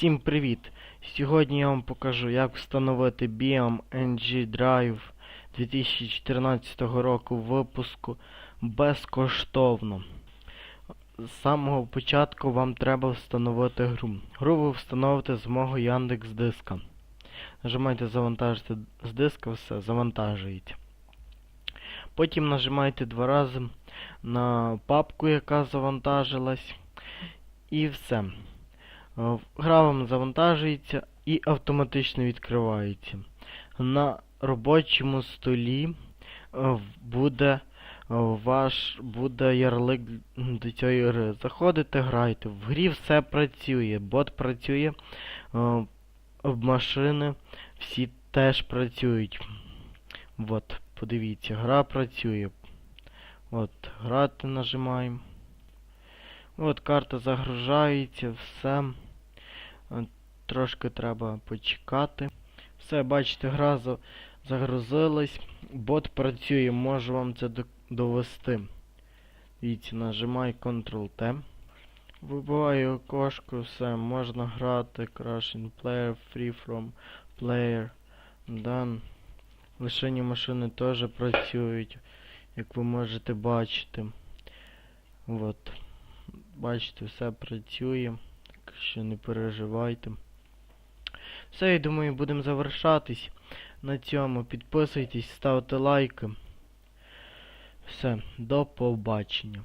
Всім привіт! Сьогодні я вам покажу, як встановити BM NG Drive 2014 року випуску безкоштовно. З самого початку вам треба встановити гру. Гру ви встановите з мого Яндекс диска. Нажимаєте завантажити з диска, все, завантажуєте. Потім нажимаєте два рази на папку, яка завантажилась. І все. Е, Гра вам завантажується і автоматично відкривається. На робочому столі е, буде е, ваш буде ярлик до цієї гри. Заходите, грайте. В грі все працює. Бот працює, машини всі теж працюють. От, подивіться, гра працює. От, грати нажимаємо. От карта загружається, все. Е, Трошки треба почекати. Все, бачите, гра за- загрузилась. Бот працює, можу вам це довести. Дивіться, нажимаю Ctrl-T. Вибиваю окошко, все, можна грати. Crash in player, free from player. Done. Лишені машини теж працюють, як ви можете бачити. От. Бачите, все працює. Так що не переживайте. Все, я думаю, будемо завершатись на цьому. Підписуйтесь, ставте лайки. Все, до побачення.